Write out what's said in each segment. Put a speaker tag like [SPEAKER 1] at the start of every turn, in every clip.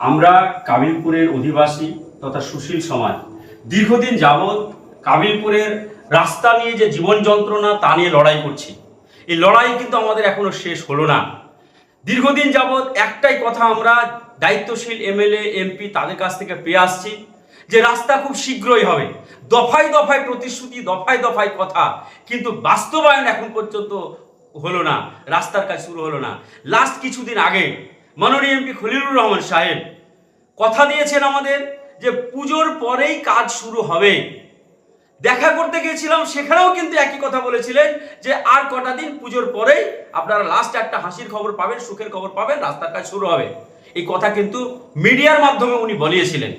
[SPEAKER 1] আমরা কাবিলপুরের অধিবাসী তথা সুশীল সমাজ। দীর্ঘদিন যাবৎ কাবিলপুরের রাস্তা নিয়ে যে জীবন যন্ত্রণা, তা নিয়ে লড়াই করছি। এই লড়াই কিন্তু আমাদের এখনও শেষ হলো না। দীর্ঘদিন যাবৎ একটাই কথা আমরা দায়িত্বশীল এমএলএ, এমপি তাদের কাছ থেকে পেয়ে আসছি যে রাস্তা খুব শীঘ্রই হবে। দফায় দফায় প্রতিশ্রুতি, দফায় দফায় কথা কিন্তু বাস্তবায়ন এখন পর্যন্ত হলো না। রাস্তার কাজ শুরু হলো না। লাস্ট কিছুদিন আগে মাননীয় এমপি খলিলুর রহমান সাহেব, কথা দিয়েছেন আমাদের যে পুজোর পরেই কাজ শুরু হবে। দেখা করতে গিয়েছিলাম, সেখানেও কিন্তু একই কথা বলেছিলেন যে আর কটা দিন পুজোর পরেই আপনারা লাস্ট একটা হাসির খবর পাবেন, সুখের খবর পাবেন, রাস্তার কাজ শুরু হবে। এই কথা কিন্তু মিডিয়ার মাধ্যমে উনি বলিয়েছিলেন।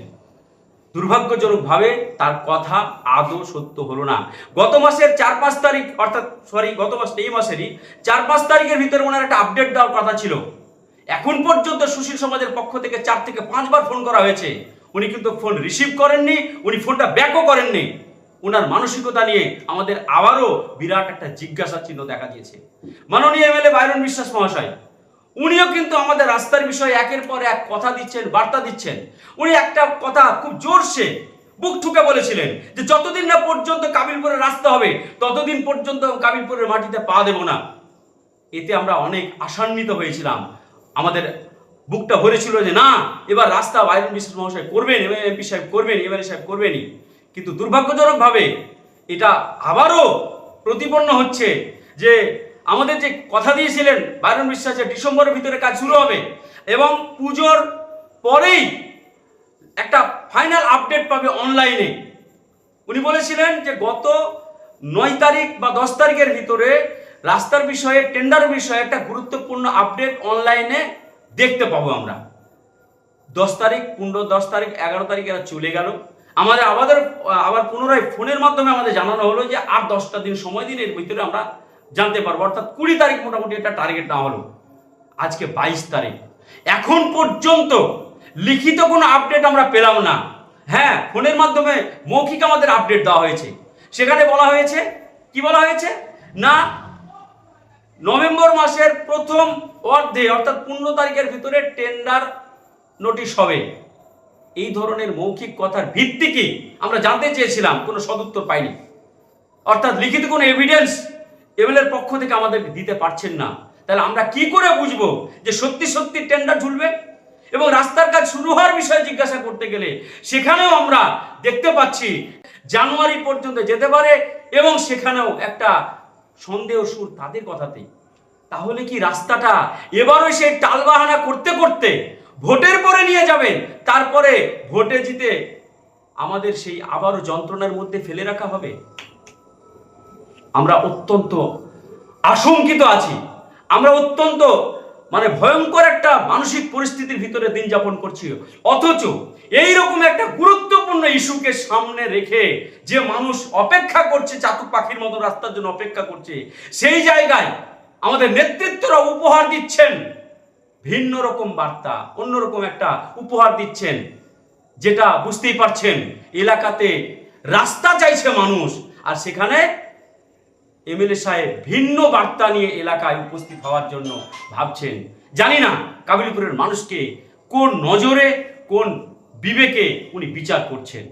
[SPEAKER 1] দুর্ভাগ্যজনকভাবে তার কথা আদৌ সত্য হলো না। গত মাসের চার পাঁচ তারিখ, অর্থাৎ সরি গত মাস, এই মাসেরই চার পাঁচ তারিখের ভিতরে ওনার একটা আপডেট দেওয়ার কথা ছিল। এখন পর্যন্ত সুশীল সমাজের পক্ষ থেকে চার থেকে পাঁচবার ফোন করা হয়েছে। উনি কিন্তু ফোন রিসিভ করেননি, উনি ফোনটা ব্যাকও করেননি। ওনার মানসিকতা নিয়ে আমাদের আবারও বিরাট একটা জিজ্ঞাসা চিহ্ন দেখা দিয়েছে। মাননীয় এমএলএ বাইরন বিশ্বাস মহাশয়, উনিও কিন্তু আমাদের রাস্তার বিষয়ে একের পর এক কথা দিচ্ছেন, বার্তা দিচ্ছেন। উনি একটা কথা খুব জোরসে বুক ঠুকে বলেছিলেন যে যতদিন না পর্যন্ত কাবিলপুরের রাস্তা হবে, ততদিন পর্যন্ত কাবিলপুরের মাটিতে পা দেব না। এতে আমরা অনেক আশান্বিত হয়েছিলাম। আমাদের বুকটা ভরেছিল যে না, এবার রাস্তা বাইরন বিশ্বাস মহাশয় করবেন, এবার এমপি সাহেব করবেন এমএলএ সাহেব করবেনই। কিন্তু দুর্ভাগ্যজনকভাবে এটা আবারও প্রতিপন্ন হচ্ছে যে আমাদের যে কথা দিয়েছিলেন বাইরন বিশ্বাসের ডিসেম্বরের ভিতরে কাজ শুরু হবে এবং পুজোর পরেই একটা ফাইনাল আপডেট পাবে অনলাইনে। উনি বলেছিলেন যে গত নয় তারিখ বা দশ তারিখের ভিতরে রাস্তার বিষয়ে টেন্ডার বিষয়ে একটা গুরুত্বপূর্ণ আপডেট অনলাইনে দেখতে পাবো আমরা। দশ তারিখ, পনেরো, দশ তারিখ, এগারো তারিখ এরা চলে গেল। আমাদের আমাদের আবার পুনরায় ফোনের মাধ্যমে আমাদের জানানো হলো যে আর দশটা দিন সময় দিন এর ভিতরে আমরা জানতে পারব। অর্থাৎ কুড়ি তারিখ মোটামুটি একটা টার্গেট না হলো। আজকে বাইশ তারিখ। এখন পর্যন্ত লিখিত কোনো আপডেট আমরা পেলাম না। হ্যাঁ ফোনের মাধ্যমে মৌখিক আমাদের আপডেট দেওয়া হয়েছে। সেখানে বলা হয়েছে, কি বলা হয়েছে? না নভেম্বর মাসের প্রথম অর্ধে অর্থাৎ পনেরো তারিখের ভিতরে টেন্ডার নোটিশ হবে। এই ধরনের মৌখিক কথার ভিত্তি কি? আমরা জানতে চেয়েছিলাম, কোনো সদুত্তর পাইনি। অর্থাৎ লিখিত কোনো এভিডেন্স এমএলএর পক্ষ থেকে আমাদের দিতে পারছেন না। তাহলে আমরা কি করে বুঝব যে সত্যি সত্যি টেন্ডার ঝুলবে? এবং রাস্তার কাজ শুরু হওয়ার বিষয়ে জিজ্ঞাসা করতে গেলে সেখানেও আমরা দেখতে পাচ্ছি, জানুয়ারি পর্যন্ত যেতে পারে এবং সেখানেও একটা সন্দেহ সুর তাদের কথাতেই। তাহলে কি রাস্তাটা এবারও সেই টালবাহানা করতে করতে ভোটের পরে নিয়ে যাবেন তারপরে ভোটে জিতে আমাদের সেই আবারও যন্ত্রণার মধ্যে ফেলে রাখা হবে? আমরা অত্যন্ত আশঙ্কিত আছি। আমরা অত্যন্ত মানে ভয়ঙ্কর একটা মানসিক পরিস্থিতির ভিতরে দিন যাপন করছি অথচ এই রকম একটা গুরুত্বপূর্ণ ইস্যুকে সামনে রেখে যে মানুষ অপেক্ষা করছে, চাতক পাখির মতো রাস্তার জন্য অপেক্ষা করছে, সেই জায়গায় আমাদের নেতৃত্বরা উপহার দিচ্ছেন। ভিন্ন রকম বার্তা অন্যরকম একটা উপহার দিচ্ছেন, যেটা বুঝতেই পারছেন, এলাকাতে রাস্তা চাইছে মানুষ, আর সেখানে এমএলএ সাহেব ভিন্ন বার্তা নিয়ে এলাকায় উপস্থিত হওয়ার জন্য ভাবছেন। জানি না কাবিলপুরের মানুষকে কোন নজরে, কোন বিবেকে উনি বিচার করছেন।